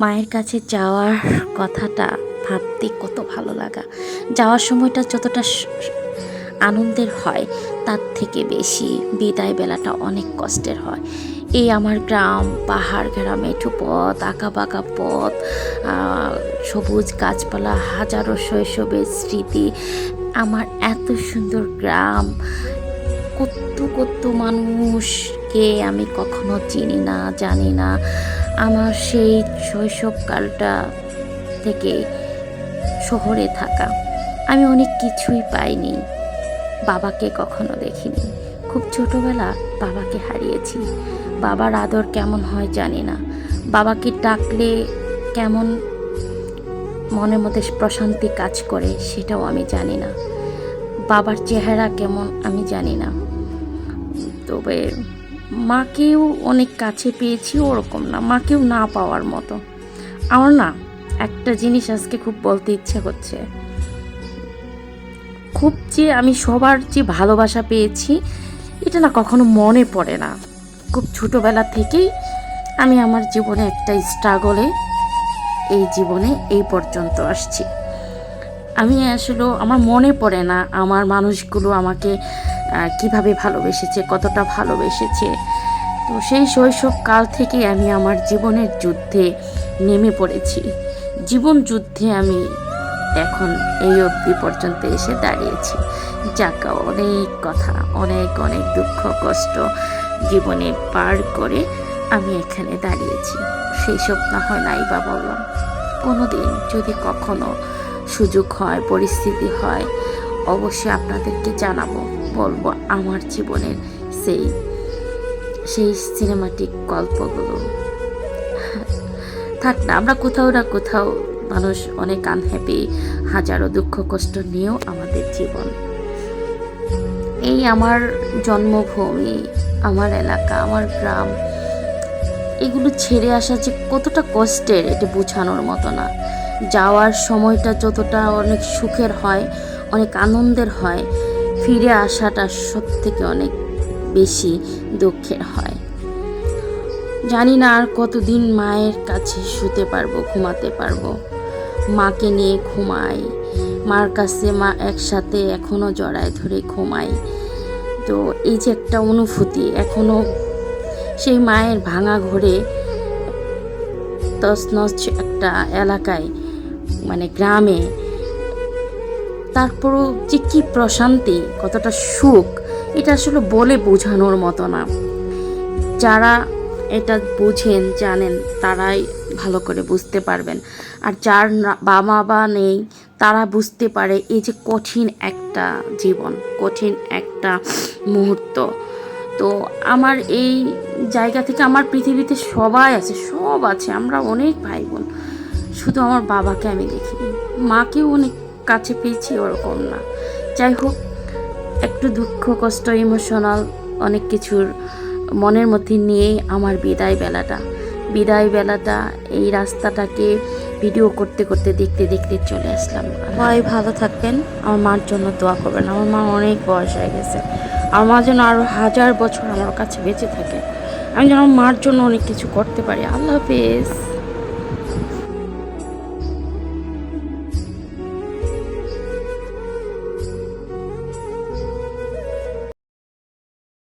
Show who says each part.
Speaker 1: মায়ের কাছে যাওয়ার কথাটা ভাবতে কত ভালো লাগা। যাওয়ার সময়টা যতটা আনন্দের হয়, তার থেকে বেশি বিদায় বেলাটা অনেক কষ্টের হয়। এই আমার গ্রাম, পাহাড় ঘেরা মেঠো পথ আঁকা বাঁকা পথ সবুজ গাছপালা, হাজারো শৈশবের স্মৃতি। আমার এত সুন্দর গ্রাম, কত কত মানুষকে আমি কখনো চিনি না, জানি না। আমার সেই শৈশবকালটা থেকে শহরে থাকা। আমি অনেক কিছুই পাইনি। বাবাকে কখনো দেখিনি। খুব ছোটবেলা বাবাকে হারিয়েছি। বাবার আদর কেমন হয় জানি না। বাবাকে ডাকলে কেমন মনের মধ্যে প্রশান্তি কাজ করে সেটাও আমি জানি না। বাবার চেহারা কেমন আমি জানি না। তবে মাকেও অনেক কাছে পেয়েছি, ওরকম না। মাকেও না পাওয়ার মতো। আমার না একটা জিনিস আজকে খুব বলতে ইচ্ছে করছে খুব যে আমি সবার যে ভালোবাসা পেয়েছি, এটা না কখনো মনে পড়ে না। খুব ছোটোবেলা থেকেই আমি আমার জীবনে একটা স্ট্রাগলে এই জীবনে এই পর্যন্ত আসছি। আমি আসলে, আমার মনে পড়ে না, আমার মানুষগুলো আমাকে কীভাবে ভালোবেসেছে, কতটা ভালোবেসেছে। তো সেই শৈশব কাল থেকে আমি আমার জীবনের যুদ্ধে নেমে পড়েছি। জীবন যুদ্ধে আমি এখন এই অবধি পর্যন্ত এসে দাঁড়িয়েছি। যাক, অনেক কথা, অনেক অনেক দুঃখ, কষ্ট জীবনে পার করে আমি এখানে দাঁড়িয়েছি। সেই সব না হয় নাই বা বললাম। কোনো দিন যদি কখনো সুযোগ হয়, পরিস্থিতি হয় অবশ্যই আপনাদেরকে জানাব, বলব আমার জীবনের সেই সেই সিনেমাটিক গল্পগুলো। থাক না, আমরা কোথাও না কোথাও মানুষ অনেক আনহ্যাপি হাজারো দুঃখ কষ্ট নিয়েও আমাদের জীবন। এই আমার জন্মভূমি, আমার এলাকা, আমার গ্রাম, এগুলো ছেড়ে আসা যে কতটা কষ্টের, এটা বোঝানোর মতো না। যাওয়ার সময়টা যতটা অনেক সুখের হয়, অনেক আনন্দের হয়, ফিরে আসাটা সব থেকে অনেক বেশি দুঃখের হয়। জানি না আর কতদিন মায়ের কাছে শুতে পারব, ঘুমাতে পারব। মাকে নিয়ে ঘুমাই। মার কাছে মা একসাথে এখনও জড়ায় ধরে ঘুমাই। তো এই যে একটা অনুভূতি এখনও সেই মায়ের ভাঙা ঘরে তছনছ একটা এলাকায় মানে গ্রামে, তারপরও যে কী প্রশান্তি, কতটা সুখ, এটা আসলে বলে বোঝানোর মতো না। যারা এটা বুঝেন, জানেন, তারাই ভালো করে বুঝতে পারবেন। আর যার বাবা মা নেই, তারা বুঝতে পারে এই যে কঠিন একটা জীবন, কঠিন একটা মুহূর্ত। তো আমার এই জায়গা থেকে, আমার পৃথিবীতে সবাই আছে, সব আছে, আমরা অনেক ভাই বোন। শুধু আমার বাবাকে আমি দেখিনি। মাকেও অনেক কাছে পেয়েছি ওরকম না। যাই হোক, একটু দুঃখ, কষ্ট ইমোশনাল অনেক কিছুর মনের মধ্যে নিয়েই আমার বিদায় বেলাটা। বিদায় বেলাটা, এই রাস্তাটাকে ভিডিও করতে করতে, দেখতে দেখতে চলে আসলাম। সবাই ভালো থাকবেন। আমার মার জন্য দোয়া করবেন। আমার মা অনেক বয়স হয়ে গেছে। আমার মা যেন আরও হাজার বছর আমার কাছে বেঁচে থাকে। আমি যেন মার জন্য অনেক কিছু করতে পারি। আল্লাহ হাফেজ।